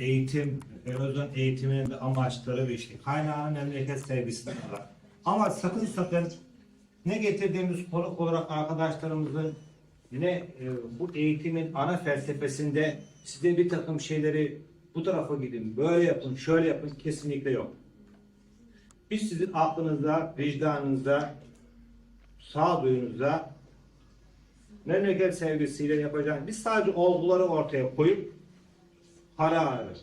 eğitim, erozyon eğitiminin amaçları ve işte kaynağının memleket sevgisi var. Ama sakın sakın ne getirdiğimiz konuk olarak arkadaşlarımızın ne e, bu eğitimin ana felsefesinde size bir takım şeyleri bu tarafa gidin, böyle yapın, şöyle yapın kesinlikle yok. Biz sizin aklınıza, vicdanınıza, sağduyunuza memleket sevgisiyle yapacağınız, biz sadece olguları ortaya koyup kararı,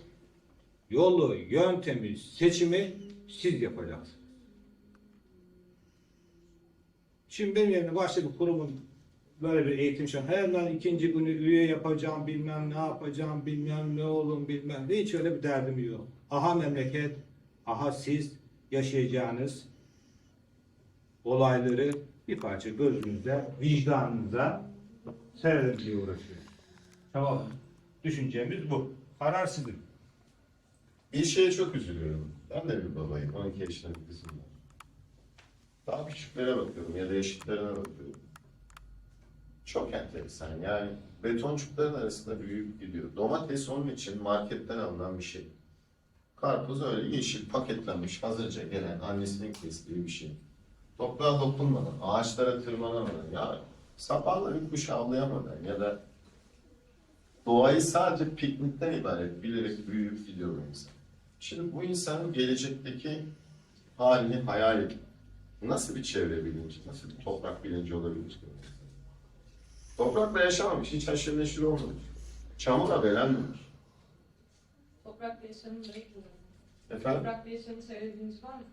yolu, yöntemi, seçimi siz yapacaksınız. Şimdi benim yerine başka bir kurumun böyle bir eğitim şu an hemen ikinci günü üye yapacağım bilmem ne yapacağım bilmem ne olun bilmem ne hiç öyle bir derdim yok. Aha memleket, aha siz yaşayacağınız olayları bir parça gözünüzde, vicdanınıza seyredin diye uğraşıyor. Tamam. Düşüncemiz bu. Karar sizin. Bir şeye çok üzülüyorum. Ben de bir babayım. 12 yaşında bir kızım var. Daha küçüklere bakıyorum ya da eşitlerine bakıyorum. Çok enteresan. Yani betoncukların arasında büyüyüp gidiyor. Domates onun için marketten alınan bir şey. Karpuz öyle yeşil paketlenmiş hazırca gelen annesinin kestiği bir şey. Toprağa dokunmadan, ağaçlara tırmanamadan, ya sapanla bir kuş avlayamadan ya da doğayı sadece piknikten ibaret bilerek büyüyüp gidiyor insan. Şimdi bu insanın gelecekteki halini hayal edin. Nasıl bir çevre bilinci, nasıl bir toprak bilinci olabilir? Toprakla yaşamamış, hiç haşır neşir olmamış. Çamurla belenmemiş. Toprak yaşamını da bilmiyorum. Efendim, Toprak yaşamını seyredilmiş var mı?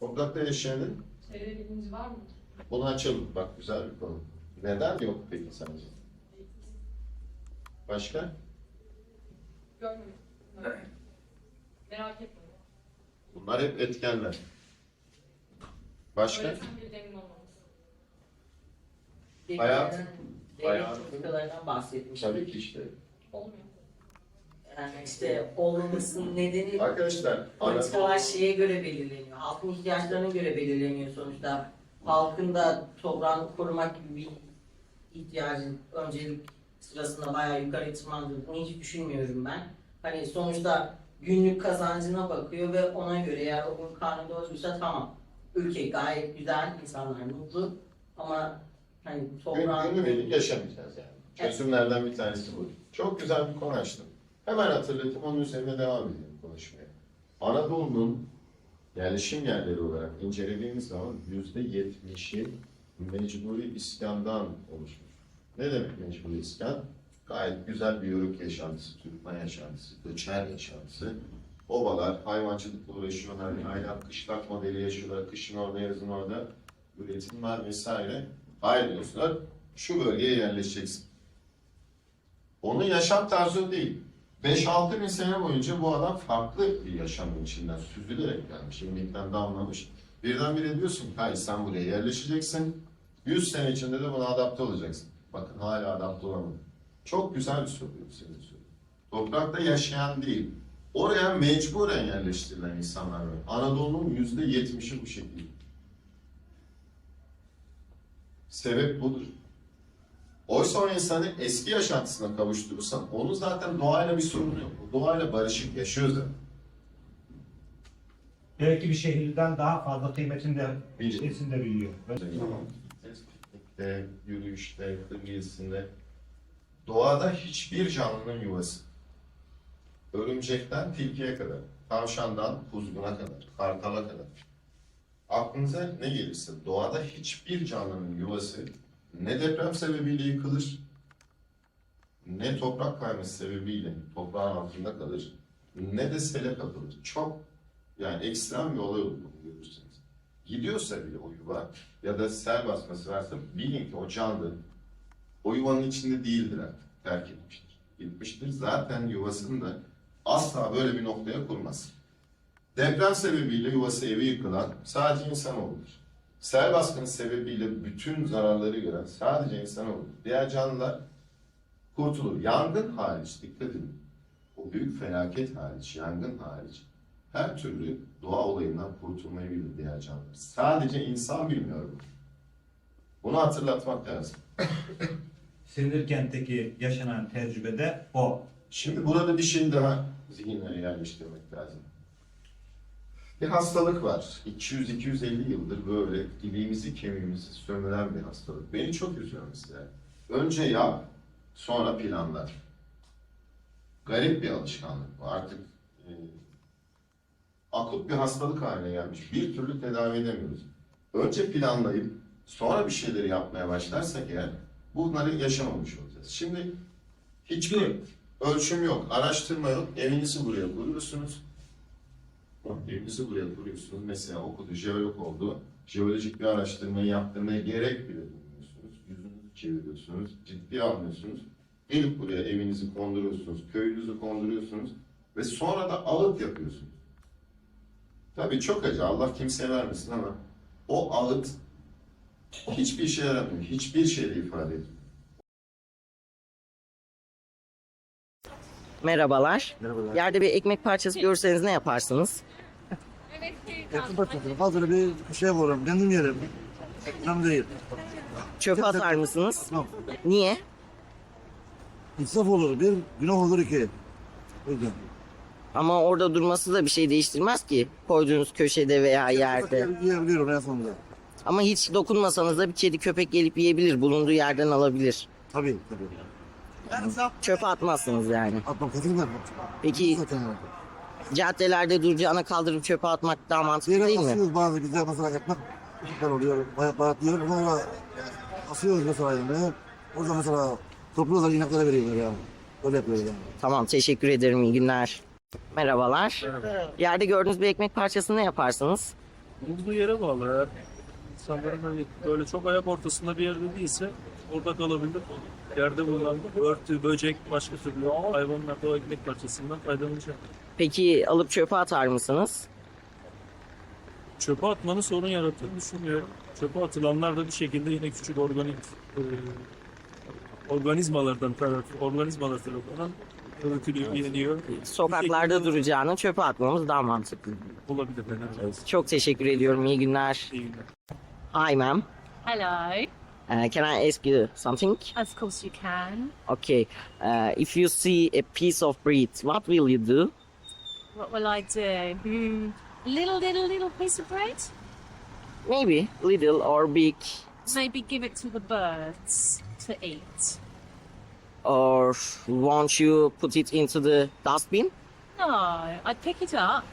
toprakla yaşayanın Seyredilmiş var mı? bunu açalım. Bak güzel bir konu. Neden yok peki sence? Başka? Görmedim. Merak etme. Bunlar hep etkenler. Başka? Öğretmen birilerinin olmaması. Tabii ki işte. Olmuyor. Yani işte olmamasının nedeni Arkadaşlar, politikalar şeye göre belirleniyor. Halkın ihtiyaçlarına göre belirleniyor sonuçta. Halkın da toprağını korumak gibi bir ihtiyacın öncelik sırasında bayağı yukarı tırmandığını hiç düşünmüyorum ben. Hani sonuçta günlük kazancına bakıyor ve ona göre eğer o gün karnı doyursa tamam. Ülke gayet güzel, insanlar mutlu ama hani toprağın... günübirlik yaşamayacağız yani. Çözümlerden bir tanesi bu. Çok güzel bir konu açtım. Hemen hatırlatıp onun üzerine devam edelim konuşmaya. Anadolu'nun yerleşim yerleri olarak incelediğimiz zaman yüzde yetmişi mecburi iskandan oluşmuş. Ne demek mecburi iskan? Gayet güzel bir yörük yaşantısı, Türkmen yaşantısı, göçer yaşantısı. Obalar hayvancılıkla uğraşıyorlar, aynen kışlak modeli yaşıyorlar, kışın orada, yazın orada üretim var vesaire. Hayır diyorsunlar, şu bölgeye yerleşeceksin. Onun yaşam tarzı değil. 5-6 bin sene boyunca bu adam farklı bir yaşamın içinden süzülerek gelmiş, imlikten damlamış. Birdenbire diyorsun ki hayır sen buraya yerleşeceksin. 100 sene içinde de buna adapte olacaksın. Bakın hala adapte olamadı. Çok güzel bir soru senin soru. Toprakta yaşayan değil, oraya mecburen yerleştirilen insanlar var. Anadolu'nun yüzde yetmişi bu şekilde. Sebep budur. Oysa o insanı eski yaşantısına kavuşturursan onun zaten doğayla bir sorunu yok. Doğayla barışık yaşıyor zaten. Belki bir şehirden daha fazla kıymetini de içerisinde biliyor. Piknikte, yürüyüşte, kır gezisinde doğada hiçbir canlının yuvası. Örümcekten tilkiye kadar, tavşandan kuzguna kadar, kartala kadar. Aklınıza ne gelirse doğada hiçbir canlının yuvası ne deprem sebebiyle yıkılır, ne toprak kayması sebebiyle toprağın altında kalır, ne de sele kapılır. Çok yani ekstrem bir olay olur bunu görürseniz. Gidiyorsa bile o yuva ya da sel basması varsa bilin ki o canlı o yuvanın içinde değildir artık. Terk etmiştir. Gitmiştir. Zaten yuvasını da asla böyle bir noktaya kurmaz. Deprem sebebiyle yuvası evi yıkılan sadece insanoğludur. Sel baskını sebebiyle bütün zararları gören sadece insanoğludur. Diğer canlılar kurtulur. Yangın hariç dikkat edin. O büyük felaket hariç, yangın hariç her türlü doğa olayından kurtulmayı bilir diğer canlılar. Sadece insan bilmiyor bunu. Bunu hatırlatmak lazım. Sinirkent'teki yaşanan tecrübede o. Şimdi burada bir şey daha zihinlere yerleştirmek lazım. Bir hastalık var. 200-250 yıldır böyle iliğimizi kemiğimizi sömüren bir hastalık. Beni çok üzüyor mesela. Önce yap, sonra planlar. Garip bir alışkanlık bu. Artık e, akut bir hastalık haline gelmiş. Bir türlü tedavi edemiyoruz. Önce planlayıp sonra bir şeyleri yapmaya başlarsak eğer bunları yaşamamış olacağız. Şimdi hiçbir ölçüm yok, araştırma yok. Evinizi buraya kuruyorsunuz. Evinizi buraya kuruyorsunuz. Mesela okudu, jeolog oldu. Jeolojik bir araştırmayı yaptırmaya gerek bile duymuyorsunuz. Yüzünüzü çeviriyorsunuz, ciddi almıyorsunuz. Gelip buraya evinizi konduruyorsunuz, köyünüzü konduruyorsunuz ve sonra da ağıt yapıyorsunuz. Tabii çok acı, Allah kimseye vermesin ama o ağıt hiçbir işe yaramıyor, hiçbir şeyle ifade etmiyor. Merhabalar. Merhabalar. Yerde bir ekmek parçası görseniz ne yaparsınız? Evet, Yakın başlasın. Hazır bir şey vururum. Kendim yerim. Önemli değil. Çöpe atar mısınız? Tamam. Niye? İnsaf olur. Bir günah olur iki. O yüzden. Ama orada durması da bir şey değiştirmez ki. Koyduğunuz köşede veya yerde. Yiyebiliyorum en sonunda. Ama hiç dokunmasanız da bir kedi köpek gelip yiyebilir. Bulunduğu yerden alabilir. Tabii tabii. Çöpe atmazsınız yani. Atmam kesinlikle. Peki caddelerde duracağına kaldırıp çöpe atmak daha mantıklı Yere değil mi? asıyoruz bazı güzel mesela ekmek. Güzel oluyor. Bayağı bayatlıyor. Sonra asıyoruz mesela yani. Orada mesela topluyorlar ineklere veriyorlar yani. Öyle yapıyoruz yani. Tamam teşekkür ederim iyi günler. Merhabalar. Yerde gördüğünüz bir ekmek parçasını ne yaparsınız? Bulduğu yere bağlı. Eğer insanların hani böyle çok ayak ortasında bir yerde değilse orada kalabilir. Yerde bulunan örtü, böcek, başka türlü hayvanlar da o ekmek parçasından faydalanacak. Peki alıp çöpe atar mısınız? Çöpe atmanın sorun yarattığını düşünmüyorum. Çöpe atılanlar da bir şekilde yine küçük organik e, organizmalardan taraf, organizmalar tarafından öğütülüyor, yeniliyor. Sokaklarda duracağına çöpe atmamız daha mantıklı. Olabilir. olmasın. Çok teşekkür ediyorum. İyi günler. İyi günler. Hi ma'am. Hello. Uh, can I ask you something? Of course you can. Okay. Uh, if you see a piece of bread, what will you do? What will I do? Hmm. Little, little, little piece of bread? Maybe little or big, Maybe give it to the birds to eat. Or won't you put it into the dustbin? No, I'd pick it up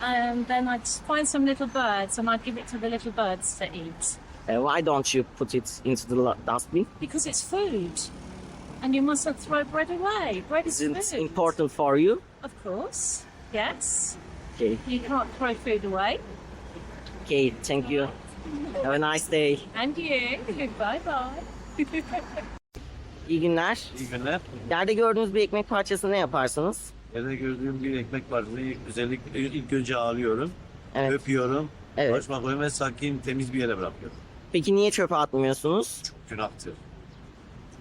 and then I'd find some little birds and I'd give it to the little birds to eat. Uh, why don't you put it into the dustbin? Because it's food. And you mustn't throw bread away. Bread is Isn't food. important for you? Of course. Yes. Okay. You can't throw food away. Okay. Thank you. Have a nice day. And you. bye bye. İyi günler. İyi günler. Yerde gördüğünüz bir ekmek parçası ne yaparsınız? Yerde gördüğüm bir ekmek parçasını özellikle ilk önce alıyorum, Evet. öpüyorum, Evet. başıma koyuyorum ve sakin, temiz bir yere bırakıyorum. Peki niye çöpe atmıyorsunuz? Günahtır.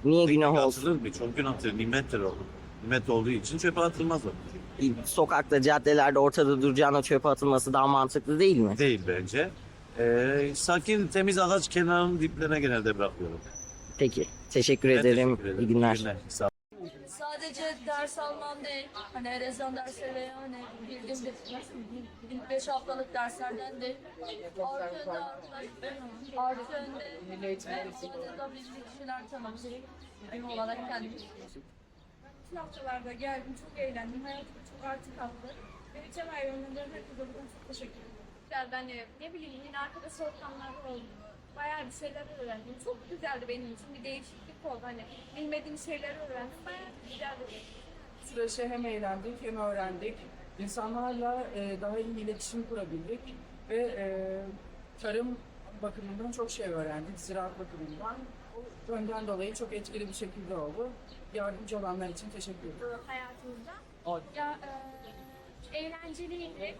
Niye günah Ekmek olsun? atılır mı? Çok günahtır, nimettir o. Nimet olduğu için çöpe atılmaz o. Sokakta, caddelerde ortada duracağına çöpe atılması daha mantıklı değil mi? Değil bence. Ee, sakin, temiz ağaç kenarının diplerine genelde bırakıyorum. Peki. Teşekkür Ben ederim. teşekkür ederim. İyi günler. Sağ Sadece ders almam değil, hani erozyon dersleri hani bildiğim bir 5 haftalık derslerden de artı önde artı önde eğitimde bildiği kişiler tanımışım. Olarak kendim. Bütün haftalarda geldim, çok eğlendim. Hayatım çok artı kaldı. Beni Cemal yönlendiren herkese buradan çok teşekkür ederim. Ben de ne bileyim yine arkadaş ortamlarda oldu. Bayağı bir şeyler öğrendim. Çok güzeldi benim için bir değişiklik oldu. Hani bilmediğim şeyleri öğrendim. Bayağı güzeldi. süreçte hem eğlendik hem öğrendik. İnsanlarla e, daha iyi iletişim kurabildik ve e, tarım bakımından çok şey öğrendik, ziraat bakımından. O yönden dolayı çok etkili bir şekilde oldu. Yardımcı olanlar için teşekkür ederim. hayatımızda. Ya e, eğlenceliydi.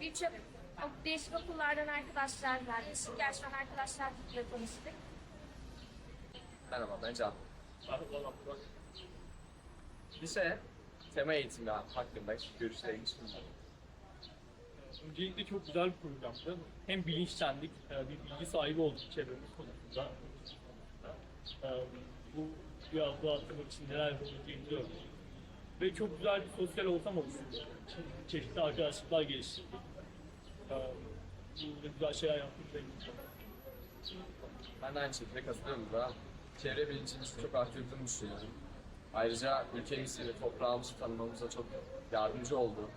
Birçok değişik okullardan arkadaşlar var. Değişik yaştan arkadaşlarla tanıştık. Merhaba ben Can. Lise tema eğitimi hakkında görüşlerinizi sunarım. Öncelikle çok güzel bir programdı. Hem bilinçlendik, e, bir bilgi sahibi olduk çevremiz konusunda. E, Bu biraz daha hatırlamak için neler yapabileceğimizi gördük. Ve çok güzel bir sosyal ortam oluştu. Çeşitli arkadaşlıklar geliştirdik. Bu güzel şeyler yaptık. için. Ben de aynı şekilde katılıyorum da çevre bilincimizi çok arttırdığını düşünüyorum. Ayrıca ülkemizi ve toprağımızı tanımamıza çok yardımcı oldu.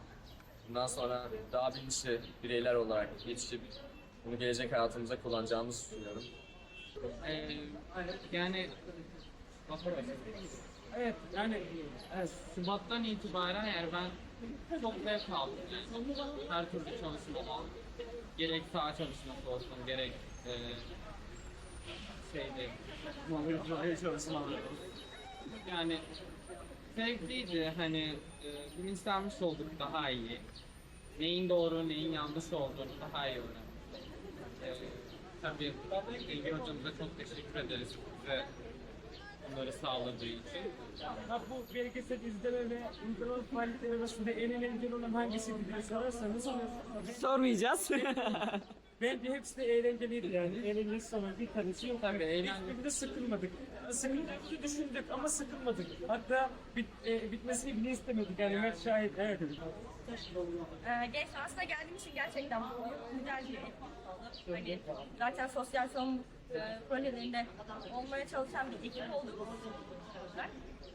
Bundan sonra daha bilinçli bireyler olarak yetişip bunu gelecek hayatımıza kullanacağımızı düşünüyorum. Ee, yani Evet yani evet, Şubat'tan itibaren yani ben çok zevk aldım. Her türlü çalışmadan gerek saha çalışması olsun gerek e, şeyde mobil çalışmaları. Yani zevkliydi hani e, bilinçlenmiş olduk daha iyi. Neyin doğru neyin yanlış olduğunu daha iyi öğrendik. Ee, tabii Engin hocamıza çok teşekkür ederiz bize bunları sağladığı için. Ha, bu belgesel izleme ve uygulama faaliyetleri arasında en eğlenceli olan hangisiydi diye sorarsanız Sormayacağız. bence hepsi de eğlenceliydi yani. Eğlenceli sana bir tanesi yok. Tabii eğlenceli. Hiçbirinde sıkılmadık. Sıkıldığımızı düşündük ama sıkılmadık. Hatta bit, e, bitmesini bile istemedik yani Mert şahit. Evet. Ee, genç aslında geldiğim için gerçekten mutluyum. Güzel bir ekip. Hani zaten sosyal sorumluluk e, projelerinde olmaya çalışan bir ekip olduk.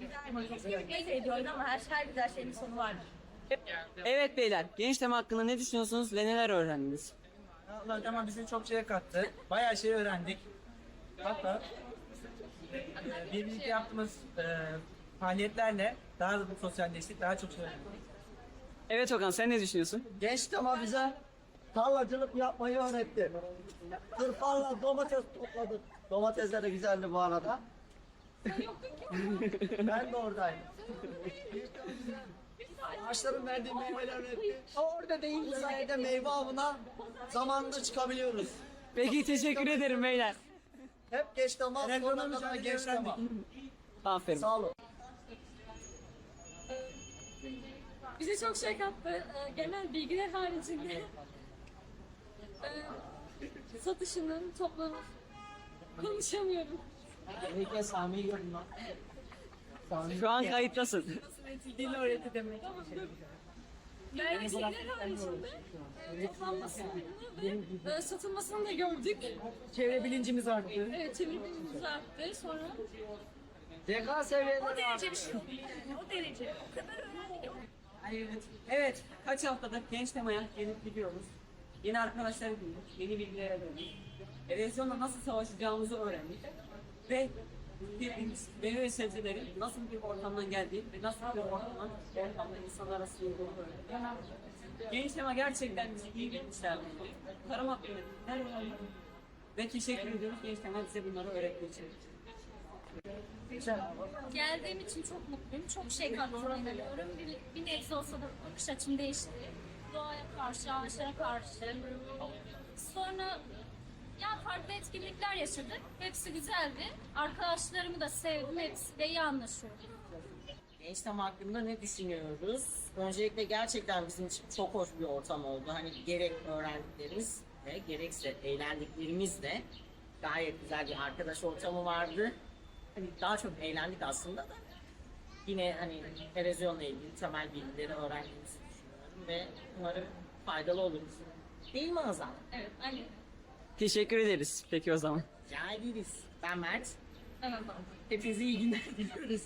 Güzel bir ekip ediyoruz ama her, her güzel şeyin bir sonu var. Evet beyler, gençlem hakkında ne düşünüyorsunuz ve neler öğrendiniz? Allah tamam bize çok şey kattı. Bayağı şey öğrendik. Hatta e, birlikte yaptığımız e, faaliyetlerle daha da sosyalleştik, daha çok şey öğrendik. Evet Okan sen ne düşünüyorsun? Genç ama bize tarlacılık yapmayı öğretti. Tırpanla domates topladık. Domatesler de güzeldi bu arada. ben de oradaydım. Ağaçların verdiği meyveler öğretti. Orada değil. Bu sayede meyve avına zamanında çıkabiliyoruz. Peki teşekkür ederim beyler. Hep geç tamam, sonuna kadar geç tamam. Aferin. Sağ olun. Bize çok şey kattı. Ee, genel bilgiler haricinde. Ee, satışının toplamı konuşamıyorum. Peki Sami'yi gördüm lan. Şu an kayıttasın. Dil öğretti demek. Yani bilgiler haricinde e, toplanmasını ve e, satılmasını da gördük. Çevre bilincimiz arttı. Evet, çevirmemiz arttı. Sonra DK seviyeleri o derece bir şey. O derece. O kadar öğrendik. Evet. Evet. Kaç haftadır genç temaya gelip gidiyoruz. Yeni arkadaşlar edindik. Yeni bilgiler edindik. Erozyonla nasıl savaşacağımızı öğrendik. Ve bildiğimiz meyve ve sebzelerin nasıl bir ortamdan geldiği ve nasıl bir ortamdan ortamda insanlar arasında olduğunu öğrendik. Genç tema gerçekten bizi iyi bilmişler. Tarım hakkında öğrendik. Ve teşekkür ediyoruz genç tema bize bunları öğrettiği için. Geldiğim için çok mutluyum. Çok şey kattığına inanıyorum. Bir, bir nebze olsa da bakış açım değişti. Doğaya karşı, ağaçlara karşı. Sonra ya farklı etkinlikler yaşadık. Hepsi güzeldi. Arkadaşlarımı da sevdim. Hepsiyle iyi anlaşıyorum. Gençtem hakkında ne düşünüyoruz? Öncelikle gerçekten bizim için çok hoş bir ortam oldu. Hani gerek öğrendiklerimiz ve gerekse eğlendiklerimiz de gayet güzel bir arkadaş ortamı vardı. Hani daha çok eğlendik aslında da yine hani televizyonla ilgili temel bilgileri öğrendiğimizi düşünüyorum ve umarım faydalı oluruz. Değil mi Azam? Evet, aynen. Teşekkür ederiz. Peki o zaman. Rica ederiz. Ben Mert. Evet. Hepinize iyi günler diliyoruz.